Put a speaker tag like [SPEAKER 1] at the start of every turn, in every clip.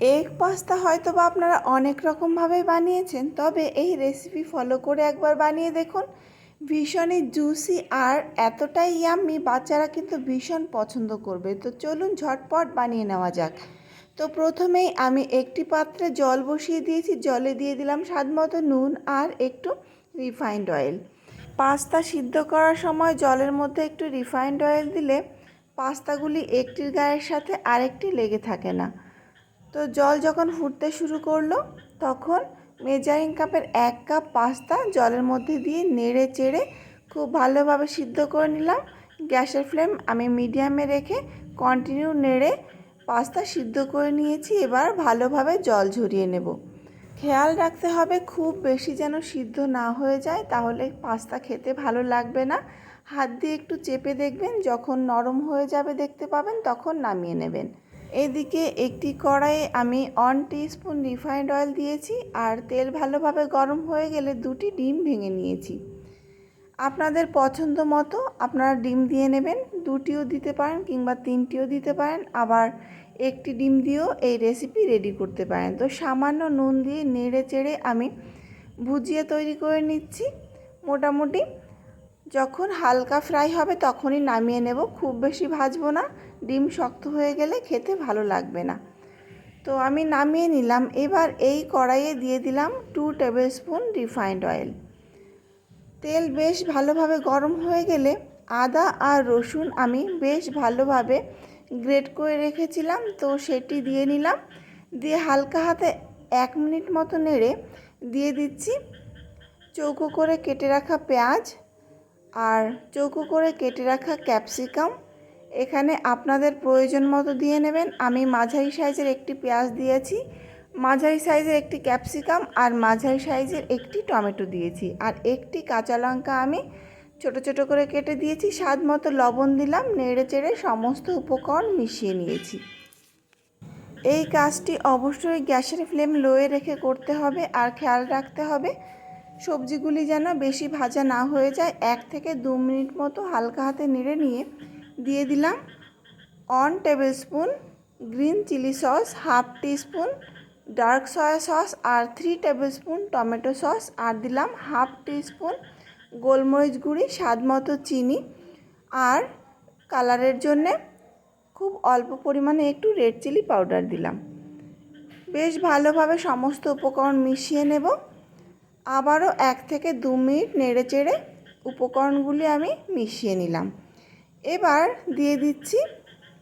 [SPEAKER 1] Egg pasta হয়তো বা আপনারা অনেক রকমভাবে বানিয়েছেন, তবে এই রেসিপি ফলো করে একবার বানিয়ে দেখুন। ভীষণই জুসি আর এতটাই ইয়াম্মি বাচ্চারা কিন্তু ভীষণ পছন্দ করবে। তো চলুন ঝটপট বানিয়ে নেওয়া যাক। তো প্রথমেই আমি একটি পাত্রে জল বসিয়ে দিয়েছি, জলে দিয়ে দিলাম স্বাদ মতো নুন আর একটু রিফাইন্ড অয়েল পাস্তা সিদ্ধ করার সময় জলের মধ্যে একটু রিফাইন্ড অয়েল দিলে পাস্তাগুলি একটির গায়ের সাথে আরেকটি লেগে থাকে না। তো জল যখন ফুটতে শুরু করল, তখন মেজারিং কাপের এক কাপ পাস্তা জলের মধ্যে দিয়ে নেড়ে চেড়ে খুব ভালোভাবে সিদ্ধ করে নিলাম। গ্যাসের ফ্লেম আমি মিডিয়ামে রেখে কন্টিনিউ নেড়ে পাস্তা সিদ্ধ করে নিয়েছি। এবার ভালোভাবে জল ঝরিয়ে নেব। খেয়াল রাখতে হবে খুব বেশি যেন সিদ্ধ না হয়ে যায়, তাহলে পাস্তা খেতে ভালো লাগবে না। হাত দিয়ে একটু চেপে দেখবেন, যখন নরম হয়ে যাবে দেখতে পাবেন, তখন নামিয়ে নেবেন। এদিকে একটি কড়াইয়ে আমি অন স্পুন রিফাইন্ড অয়েল দিয়েছি আর তেল ভালোভাবে গরম হয়ে গেলে দুটি ডিম ভেঙে নিয়েছি। আপনাদের পছন্দ মতো আপনারা ডিম দিয়ে নেবেন, দুটিও দিতে পারেন কিংবা তিনটিও দিতে পারেন, আবার একটি ডিম দিয়েও এই রেসিপি রেডি করতে পারেন। তো সামান্য নুন দিয়ে নেড়ে চেড়ে আমি ভুজিয়ে তৈরি করে নিচ্ছি। মোটামুটি যখন হালকা ফ্রাই হবে তখনই নামিয়ে নেব। খুব বেশি ভাজবো না। ডিম শক্ত হয়ে গেলে খেতে ভালো লাগবে না। তো আমি নামিয়ে নিলাম। এবার এই কড়াইয়ে দিয়ে দিলাম two tablespoon refined oil তেল বেশ ভালোভাবে গরম হয়ে গেলে আদা আর রসুন আমি বেশ ভালোভাবে গ্রেট করে রেখেছিলাম। তো সেটি দিয়ে নিলাম। দিয়ে হালকা হাতে এক মিনিট মতো নেড়ে দিয়ে দিচ্ছি। চৌকো করে কেটে রাখা পেঁয়াজ আর চৌকো করে কেটে রাখা ক্যাপসিকাম। এখানে আপনাদের প্রয়োজন মতো দিয়ে নেবেন। আমি মাঝারি সাইজের একটি পেঁয়াজ দিয়েছি। মাঝারি সাইজের একটি ক্যাপসিকাম আর মাঝারি সাইজের একটি টমেটো দিয়েছি। আর একটি কাঁচা লঙ্কা আমি ছোট ছোট করে কেটে দিয়েছি। স্বাদ মতো লবণ দিলাম, নেড়ে চেড়ে সমস্ত উপকরণ মিশিয়ে নিয়েছি। এই কাজটি অবশ্যই গ্যাসের ফ্লেম লোয়ে রেখে করতে হবে আর খেয়াল রাখতে হবে। সবজিগুলি যেন বেশি ভাজা না হয়ে যায়, এক থেকে দু মিনিট মতো হালকা হাতে নেড়ে নিয়ে দিয়ে দিলাম one tablespoon green chilli sauce half spoon dark soya sauce আর three tablespoon tomato sauce আর দিলাম হাফ স্পুন গোলমরিচ গুঁড়ি, স্বাদ মতো চিনি আর কালারের জন্যে খুব অল্প পরিমাণে একটু রেড চিলি পাউডার দিলাম। বেশ ভালোভাবে সমস্ত উপকরণ মিশিয়ে নেব। আবারও এক থেকে দু মিনিট নেড়ে চেড়ে উপকরণগুলি আমি মিশিয়ে নিলাম। এবার দিয়ে দিচ্ছি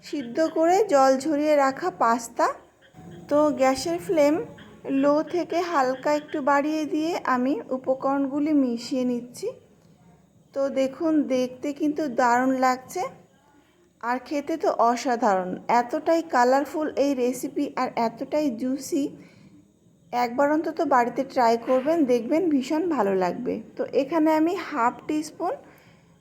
[SPEAKER 1] সিদ্ধ করে জল ঝরিয়ে রাখা পাস্তা। তো গ্যাসের ফ্লেম লো থেকে হালকা একটু বাড়িয়ে দিয়ে আমি উপকরণগুলি মিশিয়ে নিচ্ছি। তো দেখুন, দেখতে কিন্তু দারুণ লাগছে আর খেতে তো অসাধারণ। এতটাই কালারফুল এই রেসিপি আর এতটাই জুসি একবার অন্তত বাড়িতে ট্রাই করবেন, দেখবেন ভীষণ ভালো লাগবে। তো এখানে আমি হাফ টিস্পুন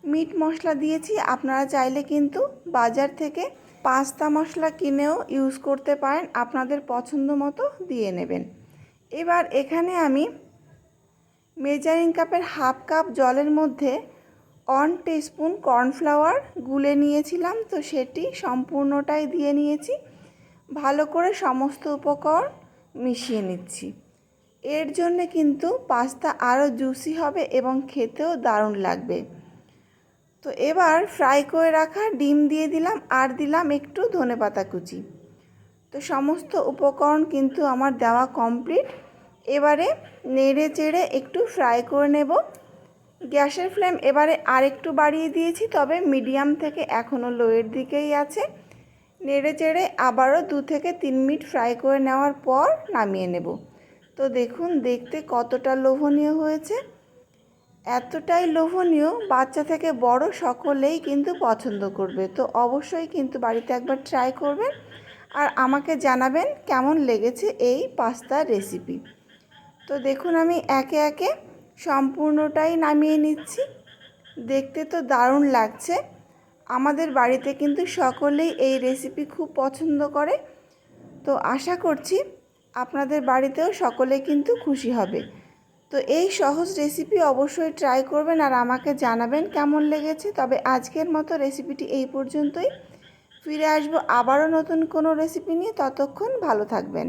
[SPEAKER 1] মিট মশলা দিয়েছি। আপনারা চাইলে কিন্তু বাজার থেকে পাস্তা মশলা কিনেও ইউজ করতে পারেন। আপনাদের পছন্দ মতো দিয়ে নেবেন। এবার এখানে আমি মেজারিং কাপের হাফ কাপ জলের মধ্যে অন টিস্পুন কর্নফ্লাওয়ার গুলে নিয়েছিলাম। তো সেটি সম্পূর্ণটাই দিয়ে নিয়েছি। ভালো করে সমস্ত উপকরণ মিশিয়ে নিচ্ছি। এর জন্য কিন্তু পাস্তা আরও জুসি হবে এবং খেতেও দারুণ লাগবে। তো এবার ফ্রাই করে রাখা ডিম দিয়ে দিলাম আর দিলাম একটু ধনে পাতা কুচি। তো সমস্ত উপকরণ কিন্তু আমার দেওয়া কমপ্লিট। এবারে নেড়ে চেড়ে একটু ফ্রাই করে নেব। গ্যাসের ফ্লেম এবারে আরেকটু বাড়িয়ে দিয়েছি, তবে মিডিয়াম থেকে এখনও লোয়ের দিকেই আছে। নেড়ে চেড়ে আবারও দু থেকে তিন মিনিট ফ্রাই করে নেওয়ার পর নামিয়ে নেব। তো দেখুন, দেখতে কতটা লোভনীয় হয়েছে। এতটাই লোভনীয়, বাচ্চা থেকে বড় সকলেই কিন্তু পছন্দ করবে। তো অবশ্যই কিন্তু বাড়িতে একবার ট্রাই করবেন আর আমাকে জানাবেন কেমন লেগেছে এই পাস্তার রেসিপি। তো দেখুন, আমি একে একে সম্পূর্ণটাই নামিয়ে নিচ্ছি। দেখতে তো দারুণ লাগছে। আমাদের বাড়িতে কিন্তু সকলেই এই রেসিপি খুব পছন্দ করে। তো আশা করছি আপনাদের বাড়িতেও সকলে কিন্তু খুশি হবে। তো এই সহজ রেসিপি অবশ্যই ট্রাই করবেন আর আমাকে জানাবেন কেমন লেগেছে। তবে আজকের মতো রেসিপিটি এই পর্যন্তই। ফিরে আসব আবারও নতুন কোনো রেসিপি নিয়ে। ততক্ষণ ভালো থাকবেন।